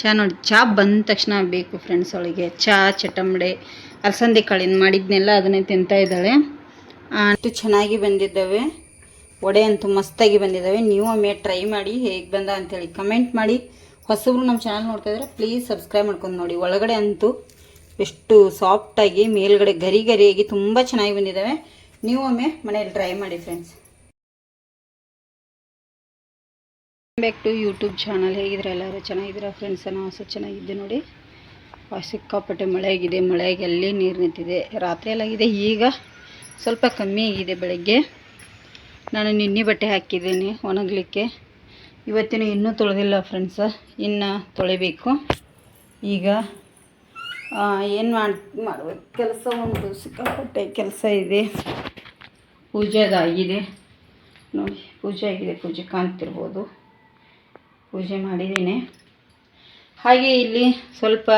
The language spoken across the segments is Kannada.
ಚಾ ನೋಡಿ, ಚಾ ಬಂದ ತಕ್ಷಣ ಬೇಕು ಫ್ರೆಂಡ್ಸ್ ಅವಳಿಗೆ. ಚಾ, ಚಟಂಬಡೆ, ಅಲಸಂದೆ ಕಾಳಿನ ಮಾಡಿದ್ನೆಲ್ಲ ಅದನ್ನೇ ತಿಂತಾ ಇದ್ದಾಳೆ. ಅಷ್ಟು ಚೆನ್ನಾಗಿ ಬಂದಿದ್ದಾವೆ. ವಡೆ ಅಂತೂ ಮಸ್ತಾಗಿ ಬಂದಿದ್ದಾವೆ. ನೀವು ಒಮ್ಮೆ ಟ್ರೈ ಮಾಡಿ ಹೇಗೆ ಬಂದ ಅಂತೇಳಿ ಕಮೆಂಟ್ ಮಾಡಿ. ಹೊಸಬ್ರು ನಮ್ಮ ಚಾನಲ್ ನೋಡ್ತಾ ಇದ್ರೆ ಪ್ಲೀಸ್ ಸಬ್ಸ್ಕ್ರೈಬ್ ಮಾಡ್ಕೊಂಡು ನೋಡಿ. ಒಳಗಡೆ ಅಂತೂ ಎಷ್ಟು ಸಾಫ್ಟಾಗಿ ಮೇಲ್ಗಡೆ ಗರಿ ಗರಿಯಾಗಿ ತುಂಬ ಚೆನ್ನಾಗಿ ಬಂದಿದ್ದಾವೆ. ನೀವು ಒಮ್ಮೆ ಮನೇಲಿ ಟ್ರೈ ಮಾಡಿ friends back to YouTube channel ಹೇಗಿದ್ರೆ ಎಲ್ಲರೂ? ಚೆನ್ನಾಗಿದ್ದೀರಾ ಫ್ರೆಂಡ್ಸ್ ನಾವು ಚೆನ್ನಾಗಿದ್ದೆ ನೋಡಿ? ಸಿಕ್ಕಾಪಟ್ಟೆ ಮಳೆ ಆಗಿದೆ ಮಳೆಗೆ ಅಲ್ಲಿ ನೀರು ನಿಂತಿದೆ. ರಾತ್ರಿ ಎಲ್ಲಾಗಿದೆ ಈಗ ಸ್ವಲ್ಪ ಕಮ್ಮಿ ಆಗಿದೆ ಬೆಳಗ್ಗೆ. ನಾನು ನಿನ್ನೆ ಬಟ್ಟೆ ಹಾಕಿದ್ದೀನಿ ಒಣಗಲಿಕ್ಕೆ. ಇವತ್ತಿನ ಇನ್ನೂ ತೊಳೆದಿಲ್ಲ ಫ್ರೆಂಡ್ಸ ಇನ್ನು ತೊಳಿಬೇಕು. ಈಗ ಏನು ಮಾಡಿ ಕೆಲಸ ಒಂದು ಸಿಕ್ಕಾಪಟ್ಟೆ ಕೆಲಸ ಇದೆ. ಪೂಜೆದಾಗಿದೆ ನೋಡಿ, ಪೂಜೆ ಆಗಿದೆ. ಪೂಜೆ ಕಾಣ್ತಿರ್ಬೋದು. ಪೂಜೆ ಮಾಡಿದ್ದೀನಿ. ಹಾಗೆ ಇಲ್ಲಿ ಸ್ವಲ್ಪ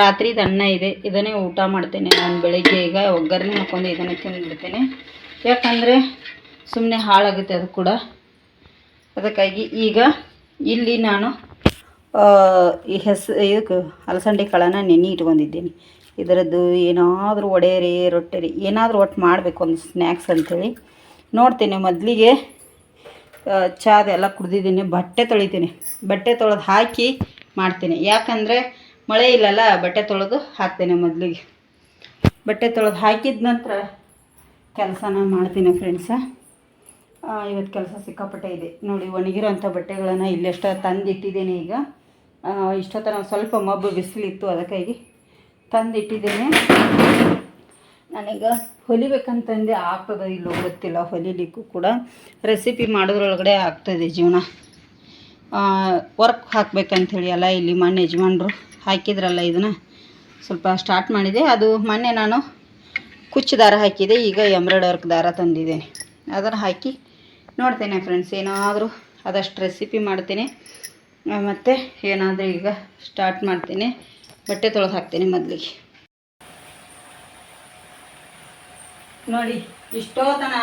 ರಾತ್ರಿದ ಅನ್ನ ಇದೆ. ಇದನ್ನೇ ಊಟ ಮಾಡ್ತೇನೆ ನಾನು ಬೆಳಗ್ಗೆ. ಈಗ ಒಗ್ಗರಣೆ ಹಾಕ್ಕೊಂಡು ಇದನ್ನೇ ತಿಂದುಬಿಡ್ತೇನೆ. ಯಾಕಂದರೆ ಸುಮ್ಮನೆ ಹಾಳಾಗುತ್ತೆ ಅದು ಕೂಡ. ಅದಕ್ಕಾಗಿ ಈಗ ಇಲ್ಲಿ ನಾನು ಈ ಹೆಸ್, ಇದಕ್ಕೆ ಅಲಸಂದೆ ಕಾಳನ್ನು ನೆನೆ ಇಟ್ಕೊಂಡಿದ್ದೀನಿ. ಇದರದ್ದು ಏನಾದರೂ ಒಡೆಯರಿ ರೀ ರೊಟ್ಟೆ ರೀ ಏನಾದರೂ ಒಟ್ಟು ಮಾಡಬೇಕು ಒಂದು ಸ್ನ್ಯಾಕ್ಸ್ ಅಂಥೇಳಿ ನೋಡ್ತೇನೆ ಮೊದಲಿಗೆ ಚಾದೆಲ್ಲ ಕುಡ್ದಿದ್ದೀನಿ. ಬಟ್ಟೆ ತೊಳಿತೀನಿ. ಬಟ್ಟೆ ತೊಳೆದು ಹಾಕಿ ಮಾಡ್ತೀನಿ. ಯಾಕಂದರೆ ಮಳೆ ಇಲ್ಲಲ್ಲ, ಬಟ್ಟೆ ತೊಳೆದು ಹಾಕ್ತೇನೆ ಮೊದಲಿಗೆ. ಬಟ್ಟೆ ತೊಳೆದು ಹಾಕಿದ ನಂತರ ಕೆಲಸನ ಮಾಡ್ತೀನಿ ಫ್ರೆಂಡ್ಸ ಇವತ್ತು ಕೆಲಸ ಸಿಕ್ಕಾಪಟ್ಟೆ ಇದೆ. ನೋಡಿ, ಒಣಗಿರೋಂಥ ಬಟ್ಟೆಗಳನ್ನು ಇಲ್ಲೆಷ್ಟೋ ತಂದಿಟ್ಟಿದ್ದೀನಿ ಈಗ. ಇಷ್ಟೋ ಇಷ್ಟೊತ್ತನ ಸ್ವಲ್ಪ ಮಬ್ಬು ಬಿಸಿಲಿತ್ತು ಅದಕ್ಕಾಗಿ ತಂದಿಟ್ಟಿದ್ದೇನೆ. ನಾನೀಗ ಹೊಲಿಬೇಕಂತಂದು ಆಗ್ತದೆ ಇಲ್ಲೋ ಗೊತ್ತಿಲ್ಲ, ಹೊಲಿಲಿಕ್ಕೂ ಕೂಡ ರೆಸಿಪಿ ಮಾಡೋದ್ರೊಳಗಡೆ ಆಗ್ತದೆ ಜೀವನ. ವರ್ಕ್ ಹಾಕ್ಬೇಕಂಥೇಳಿ ಅಲ್ಲ ಇಲ್ಲಿ ಮೊನ್ನೆ ಯಜಮಾನ್ರು ಹಾಕಿದ್ರಲ್ಲ ಇದನ್ನು, ಸ್ವಲ್ಪ ಸ್ಟಾರ್ಟ್ ಮಾಡಿದೆ. ಅದು ಮೊನ್ನೆ ನಾನು ಕುಚ್ಚು ದಾರ ಹಾಕಿದೆ, ಈಗ ಎಂಬ್ರಾಯ್ಡ್ ವರ್ಕ್ ದಾರ ತಂದಿದ್ದೇನೆ. ಅದನ್ನು ಹಾಕಿ ನೋಡ್ತೇನೆ ಫ್ರೆಂಡ್ಸ್ ಏನಾದರೂ ಅದಷ್ಟು ರೆಸಿಪಿ ಮಾಡ್ತೇನೆ. ಮತ್ತು ಏನಾದರೂ ಈಗ ಸ್ಟಾರ್ಟ್ ಮಾಡ್ತೇನೆ. ಬಟ್ಟೆ ತೊಳೆದು ಹಾಕ್ತೇನೆ ಮೊದಲಿಗೆ. ನೋಡಿ, ಇಷ್ಟೋತನ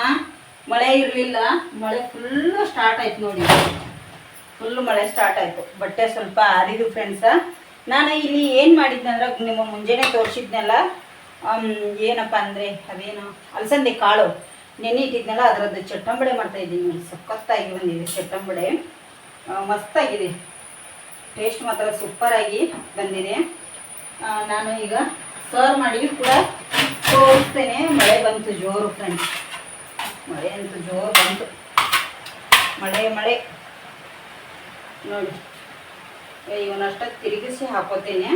ಮಳೆ ಇರಲಿಲ್ಲ, ಮಳೆ ಫುಲ್ಲು ಸ್ಟಾರ್ಟ್ ಆಯ್ತು ನೋಡಿ. ಫುಲ್ಲು ಮಳೆ ಸ್ಟಾರ್ಟ್ ಆಯಿತು. ಬಟ್ಟೆ ಸ್ವಲ್ಪ ಆರಿದು ಫ್ರೆಂಡ್ಸ ನಾನು ಇಲ್ಲಿ ಏನು ಮಾಡಿದ್ದೆ ಅಂದ್ರೆ ನಿಮ್ಮ ಮುಂಜಾನೆ ತೋರಿಸಿದ್ನಲ್ಲ ಏನಪ್ಪ ಅಂದರೆ ಅದೇನು ಅಲಸಂದೆ ಕಾಳು. ನೆನೆ ಇಟ್ಟಿದ್ನಲ್ಲ, ಅದರದ್ದು ಚಟ್ಟಂಬಡೆ ಮಾಡ್ತಾ ಇದ್ದೀನಿ ನೋಡಿ. ಸಖತ್ತಾಗಿ ಬಂದಿದೆ ಚಟ್ಟಂಬಡೆ ಮಸ್ತಾಗಿದೆ. ಟೇಸ್ಟ್ ಮಾತ್ರ ಸೂಪರಾಗಿ ಬಂದಿದೆ. ನಾನು ಈಗ ಸರ್ವ್ ಮಾಡಿ ಕೂಡ ತೋರಿಸ್ತೇನೆ ಮಳೆ ಬಂತು, ಜೋರು ಫ್ರೆಂಡ್ಸ್ ಮಳೆ ಅಂತೂ ಜೋರು ಬಂತು. ಮಳೆ ಮಳೆ. ನೋಡಿ. ಇವನಷ್ಟ ತಿರುಗಿಸಿ ಹಾಕೋತೇನೆ.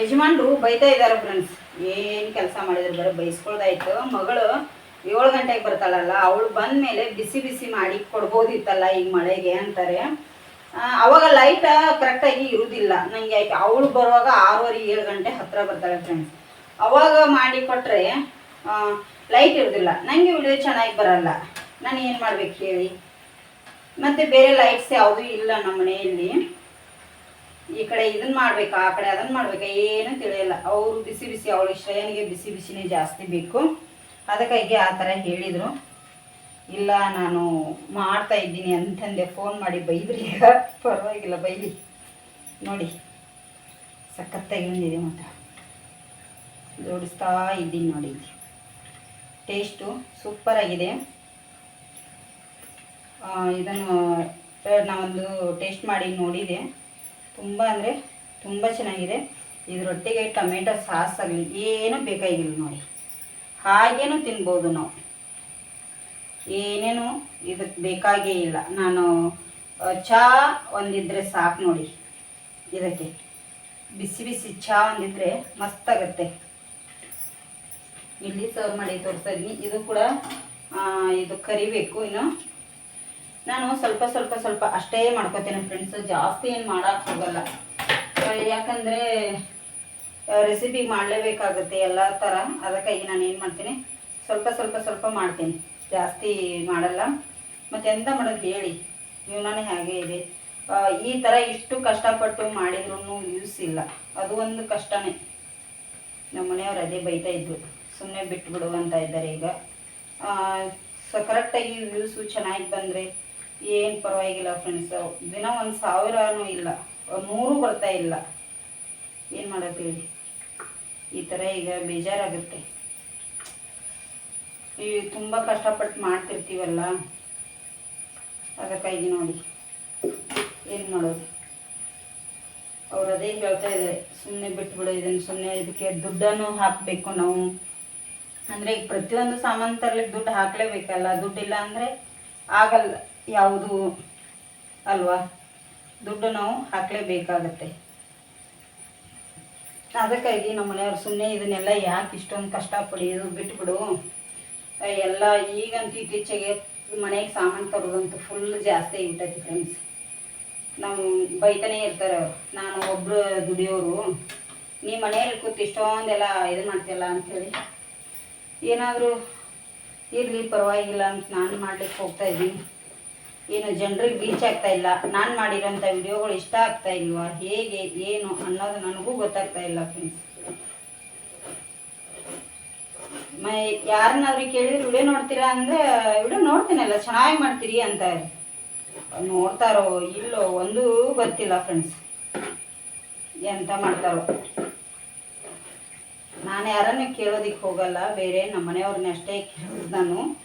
ಯಜಮಾನ್ರು ಬೈತಾ ಇದ್ದಾರೆ ಫ್ರೆಂಡ್ಸ್ ಏನು ಕೆಲಸ ಮಾಡಿದ್ರು ಬರೀ ಬೈಸ್ಕೊಳ್ದಾಯ್ತು. ಮಗಳು ಏಳು ಗಂಟೆಗೆ ಬರ್ತಾಳಲ್ಲ, ಅವಳು ಬಂದ ಮೇಲೆ ಬಿಸಿ ಬಿಸಿ ಮಾಡಿ ಕೊಡ್ಬೋದಿತ್ತಲ್ಲ ಈಗ ಮಳೆಗೆ ಅಂತಾರೆ. ಅವಾಗ ಲೈಟ್ ಕರೆಕ್ಟಾಗಿ ಇರುವುದಿಲ್ಲ ನನಗೆ ಯಾಕೆ ಅವಳು ಬರುವಾಗ ಆರೂವರೆ, ಏಳು ಗಂಟೆ ಹತ್ತಿರ ಬರ್ತಾಳೆ ಫ್ರೆಂಡ್ಸ್ ಅವಾಗ ಮಾಡಿ ಕೊಟ್ಟರೆ ಲೈಟ್ ಇರೋದಿಲ್ಲ. ನನಗೆ ವಿಡಿಯೋ ಚೆನ್ನಾಗಿ ಬರಲ್ಲ. ನಾನು ಏನು ಮಾಡ್ಬೇಕು ಹೇಳಿ. ಮತ್ತು ಬೇರೆ ಲೈಟ್ಸ್ ಯಾವುದೂ ಇಲ್ಲ ನಮ್ಮ ಮನೆಯಲ್ಲಿ. ಈ ಕಡೆ ಇದನ್ನ ಮಾಡ್ಬೇಕಾ, ಆ ಕಡೆ ಅದನ್ನ ಮಾಡ್ಬೇಕಾ, ಏನು ತಿಳಿಯಲ್ಲ. ಅವರು ಬಿಸಿ ಬಿಸಿ, ಅವಳು ಶ್ರೇಯನಿಗೆ ಬಿಸಿ ಬಿಸಿನೇ ಜಾಸ್ತಿ ಬೇಕು. ಅದಕ್ಕಾಗಿ ಆ ಥರ ಹೇಳಿದರು. ಇಲ್ಲ, ನಾನು ಮಾಡ್ತಾ ಇದ್ದೀನಿ ಅಂತಂದೆ. ಫೋನ್ ಮಾಡಿ ಬೈದ್ರಿ ಪರವಾಗಿಲ್ಲ, ಬೈಲಿ. ನೋಡಿ, ಸಖತ್ತಾಗಿ ಬಂದಿದೆ ಮಾತ್ರ. ಜೋಡಿಸ್ತಾ ಇದ್ದೀನಿ ನೋಡಿ. ಟೇಸ್ಟು ಸೂಪರಾಗಿದೆ. ಇದನ್ನು ನಾವೊಂದು ಟೇಸ್ಟ್ ಮಾಡಿ ನೋಡಿದೆ. ತುಂಬ ಅಂದರೆ ತುಂಬ ಚೆನ್ನಾಗಿದೆ. ಇದರೊಟ್ಟಿಗೆ ಟೊಮೆಟೊ ಸಾಸ್ ಆಗಲಿ ಏನೂ ಬೇಕಾಗಿಲ್ಲ ನೋಡಿ. ಹಾಗೇನೂ ತಿನ್ಬೋದು ನಾವು. ಏನೇನು ಇದಕ್ಕೆ ಬೇಕಾಗೇ ಇಲ್ಲ. ನಾನು ಚಹಾ ಒಂದಿದ್ರೆ ಸಾಕು ನೋಡಿ. ಇದಕ್ಕೆ. ಬಿಸಿ ಬಿಸಿ ಚಹಾ ಒಂದಿದ್ರೆ ಮಸ್ತಾಗತ್ತೆ. ಇಲ್ಲಿ ಸರ್ವ್ ಮಾಡಿ ತೋರಿಸ್ತಾ ಇದ್ದೀನಿ. ಇದು ಕೂಡ ಇದು ಕರಿಬೇಕು ಇನ್ನು. ನಾನು ಸ್ವಲ್ಪ ಸ್ವಲ್ಪ ಸ್ವಲ್ಪ ಅಷ್ಟೇ ಮಾಡ್ಕೋತೇನೆ ಫ್ರೆಂಡ್ಸ್ ಜಾಸ್ತಿ ಏನು ಮಾಡೋಕ್ಕೆ ಹೋಗಲ್ಲ. ಯಾಕಂದರೆ ರೆಸಿಪಿ ಮಾಡಲೇಬೇಕಾಗುತ್ತೆ ಎಲ್ಲ ಥರ ಅದಕ್ಕಾಗಿ ನಾನು ಏನು ಮಾಡ್ತೀನಿ, ಸ್ವಲ್ಪ ಸ್ವಲ್ಪ ಸ್ವಲ್ಪ ಮಾಡ್ತೀನಿ. ಜಾಸ್ತಿ ಮಾಡಲ್ಲ. ಮತ್ತು ಎಂತ ಮಾಡೋದು ಹೇಳಿ. ಜೀವನನೇ ಹೇಗೆ ಇದೆ. ಈ ಥರ ಇಷ್ಟು ಕಷ್ಟಪಟ್ಟು ಮಾಡಿದ್ರೂ ಯೂಸ್ ಇಲ್ಲ. ಅದು ಒಂದು ಕಷ್ಟನೇ. ನಮ್ಮ ಮನೆಯವ್ರು ಅದೇ ಬೈತಾ ಇದ್ರು. ಸುಮ್ಮನೆ ಬಿಟ್ಬಿಡು ಅಂತ ಇದ್ದಾರೆ ಈಗ. ಸೊ ಕರೆಕ್ಟಾಗಿ ವ್ಯೂಸು ಚೆನ್ನಾಗಿ ಬಂದರೆ ಏನು ಪರವಾಗಿಲ್ಲ ಫ್ರೆಂಡ್ಸ್ ದಿನ ಒಂದು ಸಾವಿರನೂ ಇಲ್ಲ, ನೂರು ಬರ್ತಾ ಇಲ್ಲ. ಏನು ಮಾಡತ್ತೀವಿ ಈ ಥರ ಈಗ ಬೇಜಾರಾಗುತ್ತೆ. ಈ ತುಂಬ ಕಷ್ಟಪಟ್ಟು ಮಾಡ್ತಿರ್ತೀವಲ್ಲ, ಅದಕ್ಕಾಗಿ ನೋಡಿ ಏನು ಮಾಡೋದು. ಅವ್ರು ಅದೇ ಹೇಳ್ತಾ ಇದ್ದಾರೆ ಸುಮ್ಮನೆ ಬಿಟ್ಬಿಡು ಇದನ್ನು ಸುಮ್ಮನೆ ಇದಕ್ಕೆ ದುಡ್ಡನ್ನು ಹಾಕಬೇಕು ನಾವು. ಅಂದರೆ ಈಗ ಪ್ರತಿಯೊಂದು ಸಾಮಾನು ತರ್ಲಿಕ್ಕೆ ದುಡ್ಡು ಹಾಕಲೇಬೇಕಲ್ಲ. ದುಡ್ಡಿಲ್ಲ ಅಂದರೆ ಆಗಲ್ಲ ಯಾವುದು ಅಲ್ವಾ? ದುಡ್ಡು ನಾವು ಹಾಕಲೇಬೇಕಾಗತ್ತೆ. ಅದಕ್ಕಾಗಿ ನಮ್ಮ ಮನೆಯವ್ರು ಸುಮ್ಮನೆ ಇದನ್ನೆಲ್ಲ ಯಾಕೆ ಇಷ್ಟೊಂದು ಕಷ್ಟ ಇದು ಬಿಟ್ಬಿಡು. ಎಲ್ಲ ಈಗಂತೂ ಇತ್ತೀಚೆಗೆ ಮನೆಗೆ ಸಾಮಾನು ತರೋದಂತೂ ಫುಲ್ ಜಾಸ್ತಿ ಆಗಿಬಿಟ್ಟೈತಿ ಫ್ರೆಂಡ್ಸ್ ನಾವು ಬೈತಾನೆ ಇರ್ತಾರೆ ನಾನು ಒಬ್ಬರು ದುಡಿಯೋರು. ನೀ ಮನೆಯಲ್ಲಿ ಕೂತು ಇಷ್ಟೊಂದೆಲ್ಲ ಇದು ಮಾಡ್ತೀಯಲ್ಲ ಅಂಥೇಳಿ ಏನಾದರೂ ಇರಲಿ, ಪರವಾಗಿಲ್ಲ ಅಂತ ನಾನು ಮಾಡಲಿಕ್ಕೆ ಹೋಗ್ತಾ ಇದ್ದೀನಿ. ಏನು, ಜನರಿಗೆ ರೀಚ್ ಆಗ್ತಾ ಇಲ್ಲ. ನಾನು ಮಾಡಿರೋಂಥ ವಿಡಿಯೋಗಳು ಇಷ್ಟ ಆಗ್ತಾ ಇಲ್ವಾ? ಹೇಗೆ, ಏನು ಅನ್ನೋದು ನನಗೂ ಗೊತ್ತಾಗ್ತಾ ಇಲ್ಲ ಫ್ರೆಂಡ್ಸ್ ಮೈ, ಯಾರನ್ನಾದ್ರೂ ಕೇಳಿದ್ರೆ ವಿಡಿಯೋ ನೋಡ್ತೀರಾ ಅಂದರೆ, ವಿಡಿಯೋ ನೋಡ್ತೀನಲ್ಲ, ಚೆನ್ನಾಗಿ ಮಾಡ್ತೀರಿ ಅಂತ. ನೋಡ್ತಾರೋ ಇಲ್ಲೋ, ಒಂದೂ ಗೊತ್ತಿಲ್ಲ ಫ್ರೆಂಡ್ಸ್ ಎಂತ ಮಾಡ್ತಾರೋ. ನಾನು ಯಾರನ್ನು ಕೇಳೋದಿಕ್ಕೆ ಹೋಗಲ್ಲ, ಬೇರೆ ನಮ್ಮ ಮನೆಯವ್ರನ್ನ ಅಷ್ಟೇ ಕೇಳೋದು ನಾನು.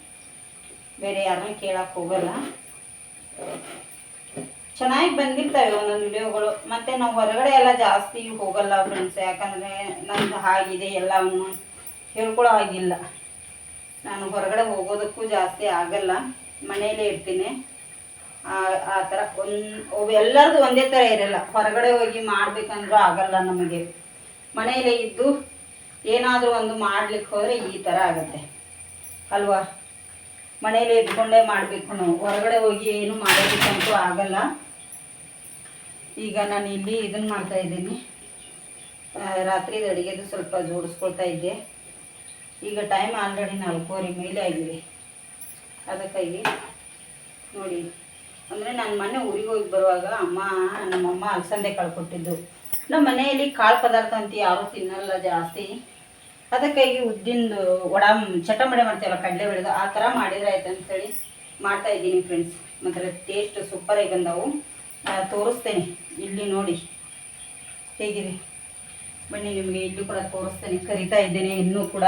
ಬೇರೆ ಯಾರನ್ನ ಕೇಳಕ್ಕೆ ಹೋಗಲ್ಲ. ಚೆನ್ನಾಗಿ ಬಂದಿರ್ತವೆ ಒಂದೊಂದು ವಿಡಿಯೋಗಳು. ಮತ್ತು ನಾವು ಹೊರಗಡೆ ಎಲ್ಲ ಜಾಸ್ತಿ ಹೋಗಲ್ಲ ಫ್ರೆಂಡ್ಸ್ ಯಾಕಂದರೆ ನಂದು ಹಾಗಿದೆ, ಎಲ್ಲವನ್ನು ಹೇಳ್ಕೊಳ್ಳೋ ಆಗಿಲ್ಲ ನಾನು ಹೊರಗಡೆ ಹೋಗೋದಕ್ಕೂ ಜಾಸ್ತಿ ಆಗಲ್ಲ. ಮನೆಯಲ್ಲೇ ಇರ್ತೀನಿ. ಆ- ಥರ ಒಂದು ಎಲ್ಲರದು ಒಂದೇ ಥರ ಇರಲ್ಲ. ಹೊರಗಡೆ ಹೋಗಿ ಮಾಡಬೇಕಂದ್ರೂ ಆಗಲ್ಲ ನಮಗೆ. ಮನೆಯಲ್ಲೇ ಇದ್ದು ಏನಾದರೂ ಒಂದು ಮಾಡ್ಲಿಕ್ಕೆ ಹೋದರೆ ಈ ಥರ ಆಗುತ್ತೆ. ಅಲ್ವಾ? ಮನೇಲಿ ಇದ್ಕೊಂಡೇ ಮಾಡಬೇಕು ನಾವು. ಹೊರಗಡೆ ಹೋಗಿ ಏನು ಮಾಡೋದಕ್ಕಂತೂ ಆಗಲ್ಲ. ಈಗ ನಾನು ಇಲ್ಲಿ ಇದನ್ನು ಮಾಡ್ತಾ ಇದ್ದೀನಿ. ರಾತ್ರಿ ಅಡುಗೆದು ಸ್ವಲ್ಪ ಜೋಡಿಸ್ಕೊಳ್ತಾ ಇದ್ದೆ. ಈಗ ಟೈಮ್ ಆಲ್ರೆಡಿ ನಾಲ್ಕೂವರೆ ಮೇಲೆ ಆಗಿದೆ. ಅದಕ್ಕಾಗಿ ನೋಡಿ. ಅಂದರೆ ನಾನು ಮೊನ್ನೆ ಊರಿಗೆ ಹೋಗಿ ಬರುವಾಗ ಅಮ್ಮ, ನಮ್ಮಮ್ಮ ಅಲಸಂದೆ ಕಾಳು ಕೊಟ್ಟಿದ್ದು. ನಮ್ಮ ಮನೆಯಲ್ಲಿ ಕಾಳು ಪದಾರ್ಥ ಅಂತ ಯಾರೂ ತಿನ್ನಲ್ಲ ಜಾಸ್ತಿ. ಅದಕ್ಕಾಗಿ ಉದ್ದಿಂದು ವಡ ಚಟಮಡೆ ಮಾಡ್ತೀವಲ್ಲ, ಕಡಲೆ ಬೆಳೆದು ಆ ಥರ ಮಾಡಿದ್ರೆ ಆಯ್ತು ಅಂತೇಳಿ ಮಾಡ್ತಾ ಇದ್ದೀನಿ ಫ್ರೆಂಡ್ಸ್ ಮಾತ್ರ ಟೇಸ್ಟ್ ಸೂಪರಾಗಿ ಬಂದವು. ತೋರಿಸ್ತೇನೆ, ಇಲ್ಲಿ ನೋಡಿ. ಹೇಗಿದೆ? ಬನ್ನಿ, ನಿಮಗೆ ಇಲ್ಲಿ ಕೂಡ ತೋರಿಸ್ತೇನೆ, ಕರಿತಾ ಇದ್ದೇನೆ ಇನ್ನೂ ಕೂಡ.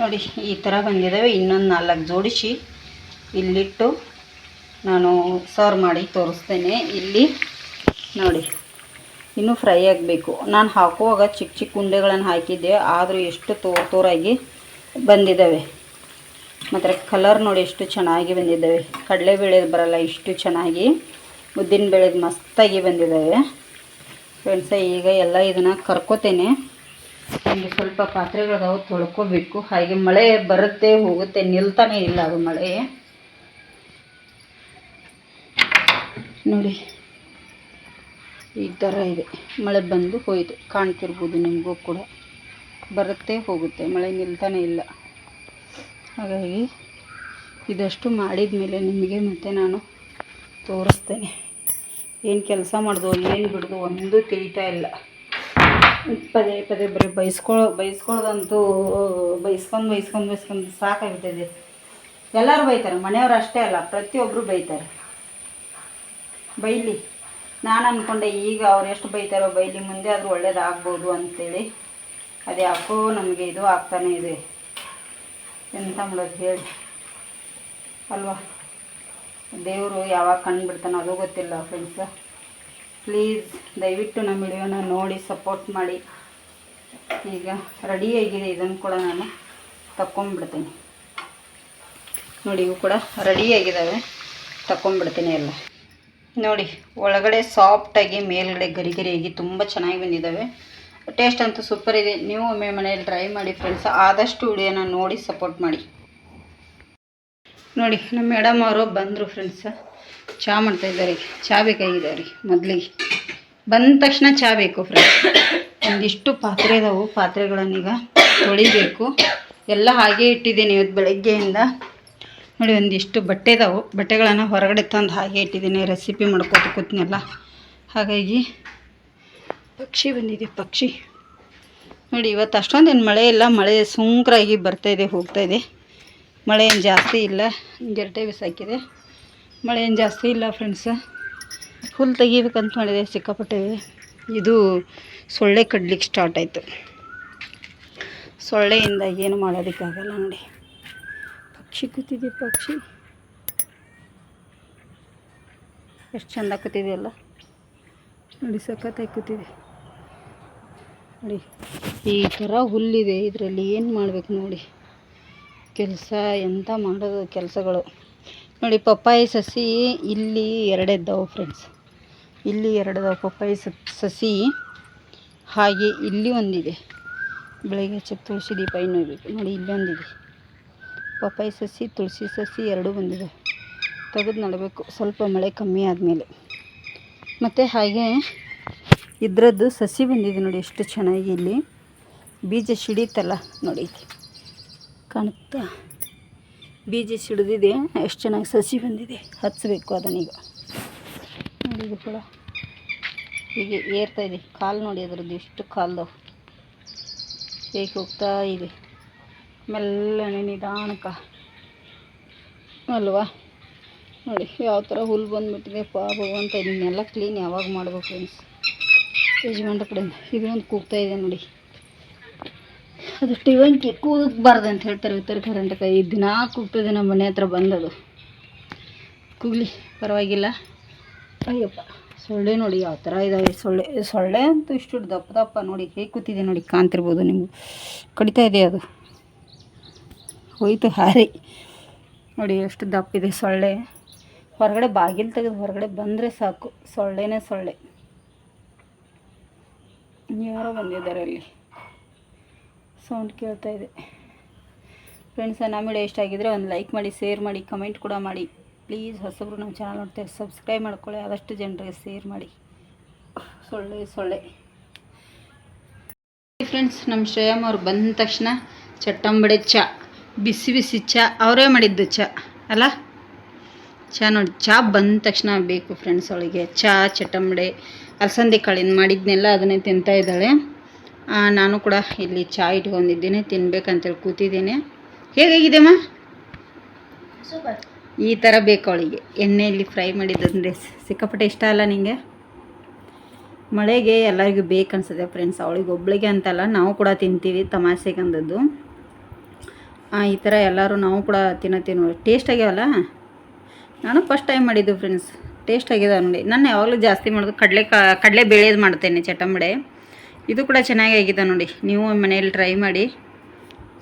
ನೋಡಿ, ಈ ಥರ ಬಂದಿದ್ದಾವೆ. ಇನ್ನೊಂದು ನಾಲ್ಕು ಜೋಡಿಸಿ ಇಲ್ಲಿಟ್ಟು ನಾನು ಸರ್ವ್ ಮಾಡಿ ತೋರಿಸ್ತೇನೆ. ಇಲ್ಲಿ ನೋಡಿ. ಇನ್ನೂ ಫ್ರೈ ಆಗಬೇಕು. ನಾನು ಹಾಕುವಾಗ ಚಿಕ್ಕ ಚಿಕ್ಕ ಉಂಡೆಗಳನ್ನು ಹಾಕಿದ್ದೆ. ಆದರೂ ಎಷ್ಟು ತೋರ್ ತೋರಾಗಿ ಬಂದಿದ್ದಾವೆ ಮಾತ್ರ ಕಲರ್ ನೋಡಿ ಎಷ್ಟು ಚೆನ್ನಾಗಿ ಬಂದಿದ್ದಾವೆ ಕಡಲೆಬೇಳೆದು ಬರಲ್ಲ, ಇಷ್ಟು ಚೆನ್ನಾಗಿ. ಉದ್ದಿನ ಬೇಳೆದು ಮಸ್ತಾಗಿ ಬಂದಿದ್ದಾವೆ ಫ್ರೆಂಡ್ಸ ಈಗ ಎಲ್ಲ ಇದನ್ನು ಕರ್ಕೋತೇನೆ. ನನಗೆ ಸ್ವಲ್ಪ ಪಾತ್ರೆಗಳದಾವು ತೊಳ್ಕೋಬೇಕು. ಹಾಗೆ ಮಳೆ ಬರುತ್ತೆ, ಹೋಗುತ್ತೆ, ನಿಲ್ತಾನೆ ಇಲ್ಲ ಅದು ಮಳೆ. ನೋಡಿ. ಈ ಥರ ಇದೆ. ಮಳೆ ಬಂದು ಹೋಯಿತು. ಕಾಣ್ತಿರ್ಬೋದು ನಿಮಗೂ ಕೂಡ. ಬರುತ್ತೆ ಹೋಗುತ್ತೆ. ಮಳೆ ನಿಲ್ತಾನೆ ಇಲ್ಲ. ಹಾಗಾಗಿ ಇದಷ್ಟು ಮಾಡಿದ ಮೇಲೆ ನಿಮಗೆ ಮತ್ತೆ ನಾನು ತೋರಿಸ್ತೇನೆ. ಏನು ಕೆಲಸ ಮಾಡೋದು, ಏನು ಬಿಡ್ದು ಒಂದು ತಿಳಿತಾ ಇಲ್ಲ. ಪದೇ ಪದೇ ಬರೀ ಬೈಸ್ಕೊಳ್ಳೋ ಬೈಸ್ಕೊಳ್ಳೋದಂತೂ ಬೈಸ್ಕೊಂಡು ಬೈಸ್ಕೊಂಡು ಬೈಸ್ಕೊಂಡು ಸಾಕಾಗ್ಬಿಟ್ಟಿದೆ. ಎಲ್ಲರೂ ಬೈತಾರೆ. ಮನೆಯವರು ಅಷ್ಟೇ ಅಲ್ಲ ಪ್ರತಿಯೊಬ್ಬರು ಬೈತಾರೆ. ಬೈಲಿ. ನಾನು ಅಂದ್ಕೊಂಡೆ ಈಗ ಅವ್ರು ಎಷ್ಟು ಬೈತಾರೋ ಬೈಲಿ ಮುಂದೆ ಅದು ಒಳ್ಳೇದಾಗ್ಬೋದು ಅಂತೇಳಿ. ಅದು ಯಾಕೋ ನಮಗೆ ಇದು ಆಗ್ತಾನೆ ಇದೆ. ಎಂತ ಮಾಡೋದು ಹೇಳಿ. ಅಲ್ವಾ? ದೇವರು ಯಾವಾಗ ಕಣ್ಣು ಬಿಡ್ತಾನೋ ಅದು ಗೊತ್ತಿಲ್ಲ ಫ್ರೆಂಡ್ಸ ಪ್ಲೀಸ್ ದಯವಿಟ್ಟು ನಮ್ಮ ವಿಡಿಯೋನ ನೋಡಿ ಸಪೋರ್ಟ್ ಮಾಡಿ. ಈಗ ರೆಡಿಯಾಗಿದೆ ಇದನ್ನು ಕೂಡ ನಾನು ತಕ್ಕೊಂಬಿಡ್ತೀನಿ. ನೋಡಿ, ಇವು ಕೂಡ ರೆಡಿಯಾಗಿದ್ದಾವೆ ತಕ್ಕೊಂಬಿಡ್ತೀನಿ ಎಲ್ಲ. ನೋಡಿ, ಒಳಗಡೆ ಸಾಫ್ಟಾಗಿ ಮೇಲ್ಗಡೆ ಗರಿ ಗರಿಯಾಗಿ ತುಂಬ ಚೆನ್ನಾಗಿ ಬಂದಿದ್ದಾವೆ ಟೇಸ್ಟ್ ಅಂತೂ ಸೂಪರ್ ಇದೆ. ನೀವು ಒಮ್ಮೆ ಮನೆಯಲ್ಲಿ ಟ್ರೈ ಮಾಡಿ ಫ್ರೆಂಡ್ಸ್ ಆದಷ್ಟು ವಿಡಿಯೋನ ನೋಡಿ ಸಪೋರ್ಟ್ ಮಾಡಿ. ನೋಡಿ, ನಮ್ಮ ಮೇಡಮ್ ಅವರು ಬಂದರು ಫ್ರೆಂಡ್ಸ ಚಹಾ ಮಾಡ್ತಾ ಇದ್ದಾರೆ. ಚಹಾ ಬೇಕಾಗಿದೆ ಅವ್ರಿಗೆ, ಮೊದಲಿಗೆ. ಬಂದ ತಕ್ಷಣ ಚಹಾ ಬೇಕು ಫ್ರೆಂಡ್ಸ್ ಒಂದಿಷ್ಟು ಪಾತ್ರೆ ಇದಾವೆ. ಪಾತ್ರೆಗಳನ್ನೀಗ ತೊಳಿಬೇಕು. ಎಲ್ಲ ಹಾಗೆ ಇಟ್ಟಿದ್ದೀನಿ ಇವತ್ತು ಬೆಳಗ್ಗೆಯಿಂದ. ನೋಡಿ, ಒಂದಿಷ್ಟು ಬಟ್ಟೆ ಇದಾವೆ. ಬಟ್ಟೆಗಳನ್ನು ಹೊರಗಡೆ ತಂದು ಹಾಗೆ ಇಟ್ಟಿದ್ದೀನಿ. ರೆಸಿಪಿ ಮಾಡ್ಕೊತ ಕೂತ್ನಲ್ಲ. ಹಾಗಾಗಿ ಪಕ್ಷಿ ಬಂದಿದೆ, ಪಕ್ಷಿ. ನೋಡಿ, ಇವತ್ತು ಅಷ್ಟೊಂದೇನು ಮಳೆ ಇಲ್ಲ. ಮಳೆ ಸುಂಕರಾಗಿ ಬರ್ತಾಯಿದೆ ಹೋಗ್ತಾಯಿದೆ ಮಳೆ ಏನು ಜಾಸ್ತಿ ಇಲ್ಲ. ಗೆರಟೆ ಬಿಸಾಕಿದೆ ಮಳೆ ಏನು ಜಾಸ್ತಿ ಇಲ್ಲ ಫ್ರೆಂಡ್ಸ. ಹುಲ್ಲು ತೆಗಿಬೇಕಂತ ಮಾಡಿದೆ, ಸಿಕ್ಕಾಪಟ್ಟೆ. ಇದು ಸೊಳ್ಳೆ ಕಡ್ಲಿಕ್ಕೆ ಸ್ಟಾರ್ಟ್ ಆಯಿತು. ಸೊಳ್ಳೆಯಿಂದ ಏನು ಮಾಡೋದಕ್ಕಾಗಲ್ಲ ನೋಡಿ. ಪಕ್ಷಿ ಕೂತಿದೆ ಪಕ್ಷಿ? ಎಷ್ಟು ಚಂದ ಕೂತಿದೆಯಲ್ಲ ನೋಡಿ ಸಖತ್ತಾಗಿ ಕೂತಿದೆ. ನೋಡಿ, ಈ ಥರ ಹುಲ್ಲಿದೆ. ಇದರಲ್ಲಿ ಏನು ಮಾಡಬೇಕು ನೋಡಿ. ಕೆಲಸ ಎಂಥ ಮಾಡೋದು ಕೆಲಸಗಳು. ನೋಡಿ, ಪಪ್ಪಾಯಿ ಸಸಿ ಇಲ್ಲಿ ಎರಡೆದ್ದವು ಫ್ರೆಂಡ್ಸ್ ಇಲ್ಲಿ ಎರಡದವು ಪಪ್ಪಾಯಿ ಸಸಿ. ಹಾಗೆ ಇಲ್ಲಿ ಒಂದಿದೆ. ಬೆಳಗ್ಗೆ ಹಚ್ಚಕ್ಕೆ ತುಳಸಿ ದೀಪ ಇನ್ನೂ ಬೇಕು ನೋಡಿ, ಇಲ್ಲಿ ಒಂದಿದೆ. ಪಪ್ಪಾಯಿ ಸಸಿ, ತುಳಸಿ ಸಸಿ ಎರಡೂ ಬಂದಿದೆ. ತೆಗೆದು ನಡಬೇಕು. ಸ್ವಲ್ಪ ಮಳೆ ಕಮ್ಮಿ ಆದಮೇಲೆ. ಮತ್ತು ಹಾಗೆ ಇದರದ್ದು ಸಸಿ ಬಂದಿದೆ ನೋಡಿ ಎಷ್ಟು ಚೆನ್ನಾಗಿ ಇಲ್ಲಿ. ಬೀಜ ಸಿಡೀತಲ್ಲ ನೋಡಿ ಕಾಣುತ್ತಾ? ಬೀಜ ಸಿಡಿದಿದೆ. ಎಷ್ಟು ಚೆನ್ನಾಗಿ ಸಸಿ ಬಂದಿದೆ. ಹಚ್ಚಬೇಕು ಅದನ್ನೀಗ. ನೋಡಿ ಕೂಡ ಹೀಗೆ ಏರ್ತಾ ಇದೆ. ಕಾಲು ನೋಡಿ ಅದರದ್ದು ಎಷ್ಟು ಕಾಲು ಹೇಗೆ ಹೋಗ್ತಾ ಇದೆ. ಮೆಲ್ಲನೆ ನಿಧಾನಕ್ಕೆ. ಅಲ್ವಾ? ನೋಡಿ, ಯಾವ ಥರ ಹುಲ್ಲು ಬಂದುಬಿಟ್ಟಿದೆ ಪಾ ಭಗವಂತ ಇದನ್ನೆಲ್ಲ ಕ್ಲೀನ್ ಯಾವಾಗ ಮಾಡಬೇಕು ಫ್ರೆಂಡ್ಸ್ ಯಜಮಾನ್ರ ಕಡೆಯಿಂದ. ಇದು ಒಂದು ಕೂಗ್ತಾ ಇದೆ ನೋಡಿ. ಅದು ಟಿವಂಕಿ ಕೂಗಬಾರ್ದು ಅಂತ ಹೇಳ್ತಾರೆ ಉತ್ತರ ಕರ್ನಾಟಕ. ಈ ದಿನ ಕೂಗ್ತದೆ ನಮ್ಮ ಮನೆ ಹತ್ರ ಬಂದದು ಕೂಗ್ಲಿ, ಪರವಾಗಿಲ್ಲ. ಅಯ್ಯಪ್ಪ, ಸೊಳ್ಳೆ ನೋಡಿ, ಯಾವ ಥರ ಇದಾವೆ. ಸೊಳ್ಳೆ ಸೊಳ್ಳೆ ಅಂತೂ ಇಷ್ಟು ದಪ್ಪ ದಪ್ಪ ನೋಡಿ, ಹೇಗೆ ಕೂತಿದೆ ನೋಡಿ, ಕಾಣ್ತಿರ್ಬೋದು ನಿಮ್ಗೆ. ಕಡಿತಾ ಇದೆ ಅದು? ಹೋಯ್ತು, ಹಾರಿ. ನೋಡಿ ಎಷ್ಟು ದಪ್ಪಿದೆ ಸೊಳ್ಳೆ. ಹೊರಗಡೆ ಬಾಗಿಲು ತೆಗೆದು ಹೊರಗಡೆ ಬಂದರೆ ಸಾಕು. ಸೊಳ್ಳೆನೇ ಸೊಳ್ಳೆ. ಯಾರೋ ಬಂದಿದ್ದಾರೆ ಅಲ್ಲಿ. ಸೌಂಡ್ ಕೇಳ್ತಾ ಇದೆ. ಫ್ರೆಂಡ್ಸ್ ನಮ್ಮ ವಿಡಿಯೋ ಇಷ್ಟ ಆಗಿದ್ರೆ ಒಂದು ಲೈಕ್ ಮಾಡಿ ಶೇರ್ ಮಾಡಿ ಕಮೆಂಟ್ ಕೂಡ ಮಾಡಿ. ಪ್ಲೀಸ್ ಹೊಸಬ್ರು ನಮ್ಮ ಚಾನಲ್ ನೋಡ್ತಾರೆ ಸಬ್ಸ್ಕ್ರೈಬ್ ಮಾಡ್ಕೊಳ್ಳಿ. ಆದಷ್ಟು ಜನರಿಗೆ ಶೇರ್ ಮಾಡಿ. ಸೊಳ್ಳೆ ಸೊಳ್ಳೆ. ಫ್ರೆಂಡ್ಸ್ ನಮ್ಮ ಶ್ರೇಯಮ್ ಅವ್ರು ಬಂದ ತಕ್ಷಣ ಚಟ್ಟಂಬಡೆ ಚಾ. ಬಿಸಿ ಬಿಸಿ ಚಾ ಅವರೇ ಮಾಡಿದ್ದು ಚಾ ಅಲ್ಲ? ಚಾ ನೋಡಿ ಚಾ ಬಂದ ತಕ್ಷಣ ಬೇಕು ಫ್ರೆಂಡ್ಸ್ ಅವಳಿಗೆ. ಚಾ ಚಟಂಬಡೆ ಅಲಸಂದೆ ಕಾಳಿನ ಮಾಡಿದ್ನೆಲ್ಲ ಅದನ್ನೇ ತಿಂತಾ ಇದ್ದಾಳೆ. ನಾನು ಕೂಡ ಇಲ್ಲಿ ಚಾ ಇಟ್ಕೊಂಡಿದ್ದೀನಿ ತಿನ್ಬೇಕಂತೇಳಿ ಕೂತಿದ್ದೀನಿ. ಹೇಗಾಗಿದೆಮ್ಮ ಈ ಥರ ಬೇಕು ಅವಳಿಗೆ. ಎಣ್ಣೆಯಲ್ಲಿ ಫ್ರೈ ಮಾಡಿದ್ದಂದರೆ ಸಿಕ್ಕಾಪಟ್ಟೆ ಇಷ್ಟ ಅಲ್ಲ ನಿಮಗೆ ಮಳೆಗೆ ಎಲ್ಲರಿಗೂ ಬೇಕು ಅನ್ಸುತ್ತೆ ಫ್ರೆಂಡ್ಸ್ ಅವಳಿಗೆ ಒಬ್ಳಿಗೆ ಅಂತಲ್ಲ ನಾವು ಕೂಡ ತಿಂತೀವಿ ತಮಾಷೆಗೆ ಅಂದದ್ದು ಆ, ಈ ಥರ ಎಲ್ಲರೂ ನಾವು ಕೂಡ ತಿನ್ನತ್ತೀವಿ ನೋಡಿ ಟೇಸ್ಟ್ ಆಗ್ಯಾವಲ್ಲ? ನಾನು ಫಸ್ಟ್ ಟೈಮ್ ಮಾಡಿದ್ದು ಫ್ರೆಂಡ್ಸ್ ಟೇಸ್ಟ್ ಆಗಿದೆ ನೋಡಿ. ನಾನು ಯಾವಾಗಲೂ ಜಾಸ್ತಿ ಮಾಡೋದು ಕಡಲೆ ಕಡಲೆ ಬೇಳೆದು ಮಾಡ್ತೇನೆ, ಚಟಂಬಡೆ. ಇದು ಕೂಡ ಚೆನ್ನಾಗಿ ಆಗಿದೆ ನೋಡಿ. ನೀವು ಮನೆಯಲ್ಲಿ ಟ್ರೈ ಮಾಡಿ.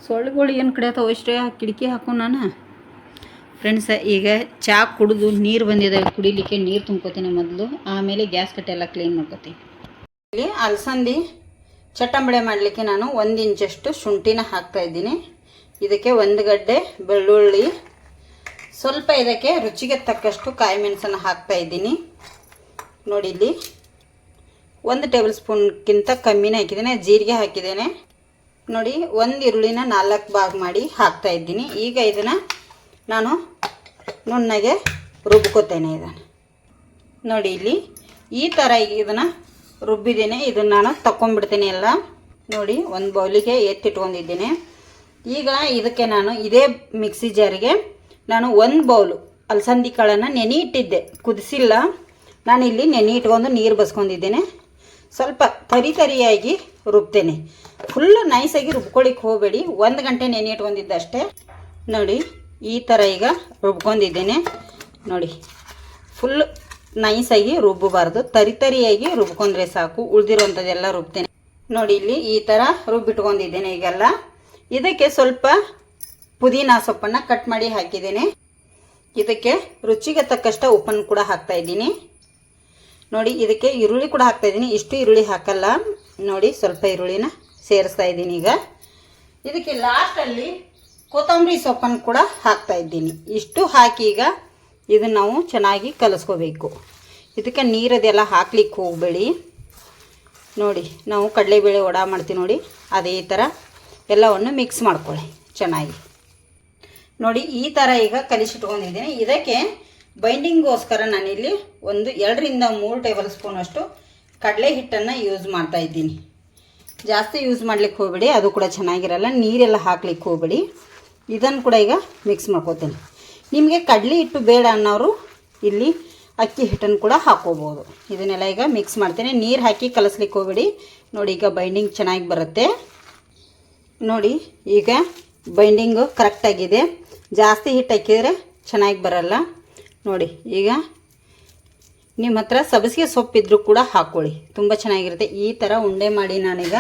ಸೊಳ್ಳೆಗಳು ಏನು ಕಡಿಯತ್ತವ ಇಷ್ಟೇ, ಕಿಟಕಿ ಹಾಕು ನಾನು. ಫ್ರೆಂಡ್ಸ್ ಈಗ ಚಹಾ ಕುಡಿದು ನೀರು ಬಂದಿದೆ. ಕುಡಿಲಿಕ್ಕೆ ನೀರು ತುಂಬ್ಕೋತೀನಿ ಮೊದಲು. ಆಮೇಲೆ ಗ್ಯಾಸ್ ಕಟ್ಟೆ ಎಲ್ಲ ಕ್ಲೀನ್ ಮಾಡ್ಕೋತೀನಿ. ಇಲ್ಲಿ ಅಲಸಂದಿ ಮಾಡಲಿಕ್ಕೆ ನಾನು ಒಂದು ಇಂಚಷ್ಟು ಶುಂಠಿನ ಹಾಕ್ತಾ ಇದ್ದೀನಿ. ಇದಕ್ಕೆ ಒಂದು ಗಡ್ಡೆ ಬೆಳ್ಳುಳ್ಳಿ. ಸ್ವಲ್ಪ ಇದಕ್ಕೆ ರುಚಿಗೆ ತಕ್ಕಷ್ಟು ಕಾಯಿ ಮೆಣಸನ್ನು ಹಾಕ್ತಾ ಇದ್ದೀನಿ. ನೋಡಿ ಇಲ್ಲಿ ಒಂದು ಟೇಬಲ್ ಸ್ಪೂನ್ಗಿಂತ ಕಮ್ಮಿನೇ ಹಾಕಿದ್ದೇನೆ, ಜೀರಿಗೆ ಹಾಕಿದ್ದೇನೆ. ನೋಡಿ ಒಂದು ಈರುಳ್ಳಿನ ನಾಲ್ಕು ಭಾಗ ಮಾಡಿ ಹಾಕ್ತಾ ಇದ್ದೀನಿ. ಈಗ ಇದನ್ನು ನಾನು ನುಣ್ಣಗೆ ರುಬ್ಕೋತೇನೆ ಇದನ್ನು. ನೋಡಿ ಇಲ್ಲಿ ಈ ಥರ ಇದನ್ನು ರುಬ್ಬಿದ್ದೇನೆ. ಇದನ್ನು ನಾನು ತಗೊಂಡ್ಬಿಡ್ತೀನಿ ಎಲ್ಲ. ನೋಡಿ ಒಂದು ಬೌಲಿಗೆ ಎತ್ತಿಟ್ಕೊಂಡಿದ್ದೀನಿ. ಈಗ ಇದಕ್ಕೆ ನಾನು ಇದೇ ಮಿಕ್ಸಿ ಜಾರಿಗೆ ನಾನು ಒಂದು ಬೌಲು ಅಲಸಂದಿ ಕಾಳನ್ನು ನೆನೆ ಇಟ್ಟಿದ್ದೆ. ಕುದಿಸಿಲ್ಲ. ನಾನು ಇಲ್ಲಿ ನೆನೆ ಇಟ್ಕೊಂಡು ನೀರು ಬಸ್ಕೊಂಡಿದ್ದೇನೆ. ಸ್ವಲ್ಪ ತರಿ ತರಿಯಾಗಿ ರುಬ್ತೇನೆ. ಫುಲ್ಲು ನೈಸಾಗಿ ರುಬ್ಕೊಳ್ಳಿಕ್ಕೆ ಹೋಗಬೇಡಿ. ಒಂದು ಗಂಟೆ ನೆನೆ ಇಟ್ಕೊಂಡಿದ್ದಷ್ಟೇ. ನೋಡಿ, ಈ ಥರ ಈಗ ರುಬ್ಕೊಂಡಿದ್ದೇನೆ. ನೋಡಿ ಫುಲ್ ನೈಸಾಗಿ ರುಬ್ಬಬಾರ್ದು. ತರಿ ತರಿಯಾಗಿ ರುಬ್ಕೊಂಡ್ರೆ ಸಾಕು. ಉಳಿದಿರುವಂಥದ್ದೆಲ್ಲ ರುಬ್ತೇನೆ. ನೋಡಿ, ಇಲ್ಲಿ ಈ ಥರ ರುಬ್ಬಿಟ್ಕೊಂಡಿದ್ದೇನೆ ಈಗೆಲ್ಲ. ಇದಕ್ಕೆ ಸ್ವಲ್ಪ ಪುದೀನಾ ಸೊಪ್ಪನ್ನು ಕಟ್ ಮಾಡಿ ಹಾಕಿದ್ದೀನಿ. ಇದಕ್ಕೆ ರುಚಿಗೆ ತಕ್ಕಷ್ಟು ಉಪ್ಪನ್ನು ಕೂಡ ಹಾಕ್ತಾ ಇದ್ದೀನಿ. ನೋಡಿ, ಇದಕ್ಕೆ ಈರುಳ್ಳಿ ಕೂಡ ಹಾಕ್ತಾ ಇದ್ದೀನಿ. ಇಷ್ಟು ಈರುಳ್ಳಿ ಹಾಕಲ್ಲ. ನೋಡಿ, ಸ್ವಲ್ಪ ಈರುಳ್ಳಿನ ಸೇರಿಸ್ತಾ ಇದ್ದೀನಿ ಈಗ. ಇದಕ್ಕೆ ಲಾಸ್ಟಲ್ಲಿ ಕೊತ್ತಂಬರಿ ಸೊಪ್ಪನ್ನು ಕೂಡ ಹಾಕ್ತಾ ಇದ್ದೀನಿ. ಇಷ್ಟು ಹಾಕಿ ಈಗ ಇದನ್ನು ನಾವು ಚೆನ್ನಾಗಿ ಕಲಸ್ಕೋಬೇಕು. ಇದಕ್ಕೆ ನೀರದೆಲ್ಲ ಹಾಕ್ಲಿಕ್ಕೆ ಹೋಗಬೇಡಿ. ನೋಡಿ, ನಾವು ಕಡಲೆಬೇಳೆ ಒಡ ಮಾಡ್ತೀವಿ ನೋಡಿ, ಅದೇ ಥರ ಎಲ್ಲವನ್ನು ಮಿಕ್ಸ್ ಮಾಡ್ಕೊಳ್ಳಿ ಚೆನ್ನಾಗಿ. ನೋಡಿ, ಈ ಥರ ಈಗ ಕಲಿಸಿಟ್ಕೊಂಡಿದ್ದೀನಿ. ಇದಕ್ಕೆ ಬೈಂಡಿಂಗ್ಗೋಸ್ಕರ ನಾನಿಲ್ಲಿ ಒಂದು ಎರಡರಿಂದ ಮೂರು ಟೇಬಲ್ ಸ್ಪೂನಷ್ಟು ಕಡಲೆ ಹಿಟ್ಟನ್ನು ಯೂಸ್ ಮಾಡ್ತಾ ಇದ್ದೀನಿ. ಜಾಸ್ತಿ ಯೂಸ್ ಮಾಡ್ಲಿಕ್ಕೆ ಹೋಗಬೇಡಿ, ಅದು ಕೂಡ ಚೆನ್ನಾಗಿರಲ್ಲ. ನೀರೆಲ್ಲ ಹಾಕ್ಲಿಕ್ಕೆ ಹೋಗಬೇಡಿ. ಇದನ್ನು ಕೂಡ ಈಗ ಮಿಕ್ಸ್ ಮಾಡ್ಕೋತೀನಿ. ನಿಮಗೆ ಕಡಲೆ ಹಿಟ್ಟು ಬೇಡ ಅನ್ನೋರು ಇಲ್ಲಿ ಅಕ್ಕಿ ಹಿಟ್ಟನ್ನು ಕೂಡ ಹಾಕೋಬೋದು ಇದನ್ನೆಲ್ಲ ಈಗ ಮಿಕ್ಸ್ ಮಾಡ್ತೀನಿ. ನೀರು ಹಾಕಿ ಕಲಸ್ಲಿಕ್ಕೆ ಹೋಗ್ಬೇಡಿ. ನೋಡಿ, ಈಗ ಬೈಂಡಿಂಗ್ ಚೆನ್ನಾಗಿ ಬರುತ್ತೆ. ನೋಡಿ, ಈಗ ಬೈಂಡಿಂಗು ಕರೆಕ್ಟಾಗಿದೆ ಜಾಸ್ತಿ ಹಿಟ್ಟು ಹಾಕಿದರೆ ಚೆನ್ನಾಗಿ ಬರಲ್ಲ. ನೋಡಿ, ಈಗ ನಿಮ್ಮ ಹತ್ರ ಸೊಪ್ಪು ಸೊಪ್ಪಿದ್ರೂ ಕೂಡ ಹಾಕ್ಕೊಳ್ಳಿ ತುಂಬ ಚೆನ್ನಾಗಿರುತ್ತೆ. ಈ ಥರ ಉಂಡೆ ಮಾಡಿ ನಾನೀಗ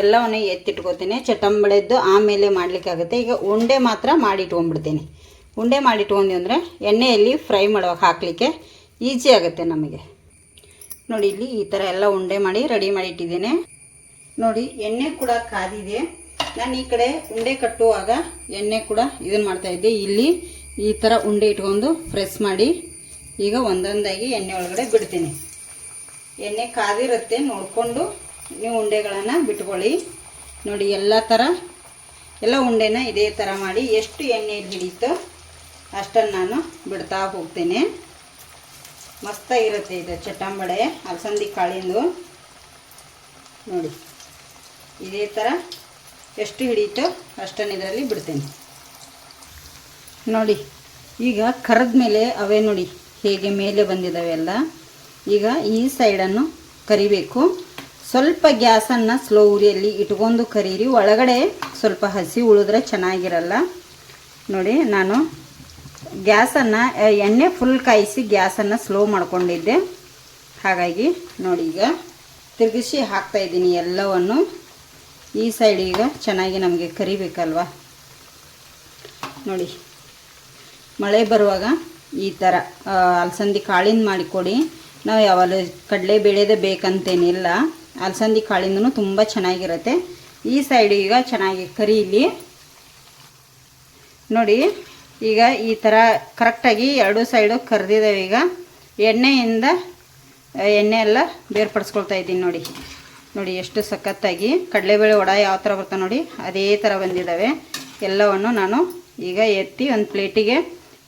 ಎಲ್ಲವನ್ನೂ ಎತ್ತಿಟ್ಕೋತೀನಿ. ಚಟಂಬಳೆದ್ದು ಆಮೇಲೆ ಮಾಡಲಿಕ್ಕಾಗುತ್ತೆ. ಈಗ ಉಂಡೆ ಮಾತ್ರ ಮಾಡಿ ಇಟ್ಕೊಂಡ್ಬಿಡ್ತೀನಿ. ಉಂಡೆ ಮಾಡಿ ಇಟ್ಕೊಂಡ್ವಿ ಅಂದರೆ ಎಣ್ಣೆಯಲ್ಲಿ ಫ್ರೈ ಮಾಡುವಾಗ ಹಾಕಲಿಕ್ಕೆ ಈಸಿ ಆಗುತ್ತೆ ನಮಗೆ. ನೋಡಿ, ಇಲ್ಲಿ ಈ ಥರ ಎಲ್ಲ ಉಂಡೆ ಮಾಡಿ ರೆಡಿ ಮಾಡಿ ಇಟ್ಟಿದ್ದೇನೆ. ನೋಡಿ, ಎಣ್ಣೆ ಕೂಡ ಕಾದಿದೆ. ನಾನು ಈ ಕಡೆ ಉಂಡೆ ಕಟ್ಟುವಾಗ ಎಣ್ಣೆ ಕೂಡ ಇದನ್ನು ಮಾಡ್ತಾ ಇದ್ದೆ. ಇಲ್ಲಿ ಈ ಥರ ಉಂಡೆ ಇಟ್ಕೊಂಡು ಪ್ರೆಸ್ ಮಾಡಿ ಈಗ ಒಂದೊಂದಾಗಿ ಎಣ್ಣೆ ಒಳಗಡೆ ಬಿಡ್ತೀನಿ. ಎಣ್ಣೆ ಕಾದಿರುತ್ತೆ ನೋಡಿಕೊಂಡು ನೀವು ಉಂಡೆಗಳನ್ನು ಬಿಟ್ಕೊಳ್ಳಿ. ನೋಡಿ, ಎಲ್ಲ ಥರ ಎಲ್ಲ ಉಂಡೆನ ಇದೇ ಥರ ಮಾಡಿ ಎಷ್ಟು ಎಣ್ಣೆ ಹಿಡಿಯುತ್ತೋ ಅಷ್ಟನ್ನು ನಾನು ಬಿಡ್ತಾ ಹೋಗ್ತೇನೆ. ಮಸ್ತಾಗಿರುತ್ತೆ ಇದು ಚಟ್ಟಂಬಡೆ, ಅಲಸಂದಿ ಕಾಳಿಂದು. ನೋಡಿ, ಇದೇ ಥರ ಎಷ್ಟು ಹಿಡಿಯುತ್ತೋ ಅಷ್ಟನ್ನು ಇದರಲ್ಲಿ ಬಿಡ್ತೇನೆ. ನೋಡಿ, ಈಗ ಕರೆದ ಮೇಲೆ ಅವೇ ನೋಡಿ, ಹೇಗೆ ಮೇಲೆ ಬಂದಿದ್ದಾವೆ ಎಲ್ಲ. ಈಗ ಈ ಸೈಡನ್ನು ಕರಿಬೇಕು. ಸ್ವಲ್ಪ ಗ್ಯಾಸನ್ನು ಸ್ಲೋ ಉರಿಯಲ್ಲಿ ಇಟ್ಕೊಂಡು ಕರೀರಿ. ಒಳಗಡೆ ಸ್ವಲ್ಪ ಹಸಿ ಉಳಿದ್ರೆ ಚೆನ್ನಾಗಿರಲ್ಲ. ನೋಡಿ, ನಾನು ಗ್ಯಾಸನ್ನು, ಎಣ್ಣೆ ಫುಲ್ ಕಾಯಿಸಿ ಗ್ಯಾಸನ್ನು ಸ್ಲೋ ಮಾಡ್ಕೊಂಡಿದ್ದೆ. ಹಾಗಾಗಿ ನೋಡಿ ಈಗ ತಿರುಗಿಸಿ ಹಾಕ್ತಾಯಿದ್ದೀನಿ ಎಲ್ಲವನ್ನು. ಈ ಸೈಡ್ ಈಗ ಚೆನ್ನಾಗಿ ನಮಗೆ ಕರಿಬೇಕಲ್ವ? ನೋಡಿ, ಮಳೆ ಬರುವಾಗ ಈ ಥರ ಅಲಸಂದಿ ಕಾಳಿಂದ ಮಾಡಿಕೊಡಿ. ನಾವು ಯಾವಾಗ ಕಡಲೆ ಬೆಳೆದೇ ಬೇಕಂತೇನಿಲ್ಲ. ಅಲಸಂದಿ ಕಾಳಿಂದನೂ ತುಂಬ ಚೆನ್ನಾಗಿರುತ್ತೆ. ಈ ಸೈಡ್ ಈಗ ಚೆನ್ನಾಗಿ ಕರೀಲಿ. ನೋಡಿ, ಈಗ ಈ ಥರ ಕರೆಕ್ಟಾಗಿ ಎರಡು ಸೈಡು ಕರೆದಿದ್ದಾವೆ ಈಗ. ಎಣ್ಣೆಯಿಂದ, ಎಣ್ಣೆ ಎಲ್ಲ ಬೇರ್ಪಡಿಸ್ಕೊಳ್ತಾ ಇದ್ದೀನಿ ನೋಡಿ. ನೋಡಿ, ಎಷ್ಟು ಸಖತ್ತಾಗಿ ಕಡಲೆಬೇಳೆ ವಡ ಯಾವ ಥರ ಬರ್ತಾ ನೋಡಿ, ಅದೇ ಥರ ಬಂದಿದ್ದಾವೆ ಎಲ್ಲವನ್ನು ನಾನು ಈಗ ಎತ್ತಿ ಒಂದು ಪ್ಲೇಟಿಗೆ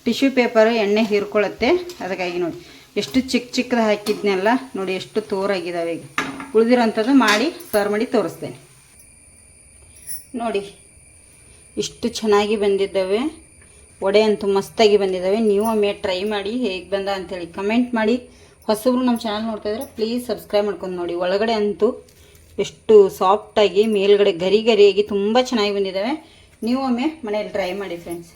ಟಿಶ್ಯೂ ಪೇಪರ್, ಎಣ್ಣೆ ಹೀರ್ಕೊಳ್ಳುತ್ತೆ. ಅದಕ್ಕಾಗಿ ನೋಡಿ, ಎಷ್ಟು ಚಿಕ್ಕ ಚಿಕ್ಕದ ಹಾಕಿದ್ನೆಲ್ಲ ನೋಡಿ, ಎಷ್ಟು ತೋರಾಗಿದ್ದಾವೆ ಈಗ. ಉಳಿದಿರೋಂಥದ್ದು ಮಾಡಿ, ಸರ್ವ್ ಮಾಡಿ ತೋರಿಸ್ತೇನೆ. ನೋಡಿ, ಇಷ್ಟು ಚೆನ್ನಾಗಿ ಬಂದಿದ್ದಾವೆ. ವಡೆ ಅಂತೂ ಮಸ್ತಾಗಿ ಬಂದಿದ್ದಾವೆ. ನೀವು ಒಮ್ಮೆ ಟ್ರೈ ಮಾಡಿ, ಹೇಗೆ ಬಂದ ಅಂತೇಳಿ ಕಮೆಂಟ್ ಮಾಡಿ. ಹೊಸಬ್ರು ನಮ್ಮ ಚಾನಲ್ ನೋಡ್ತಾ ಇದ್ರೆ, ಪ್ಲೀಸ್ ಸಬ್ಸ್ಕ್ರೈಬ್ ಮಾಡ್ಕೊಂಡು ನೋಡಿ. ಒಳಗಡೆ ಅಂತೂ ಎಷ್ಟು ಸಾಫ್ಟಾಗಿ ಮೇಲ್ಗಡೆ ಗರಿ ಗರಿಯಾಗಿ ತುಂಬ ಚೆನ್ನಾಗಿ ಬಂದಿದ್ದಾವೆ ನೀವು ಒಮ್ಮೆ ಮನೇಲಿ ಟ್ರೈ ಮಾಡಿ ಫ್ರೆಂಡ್ಸ್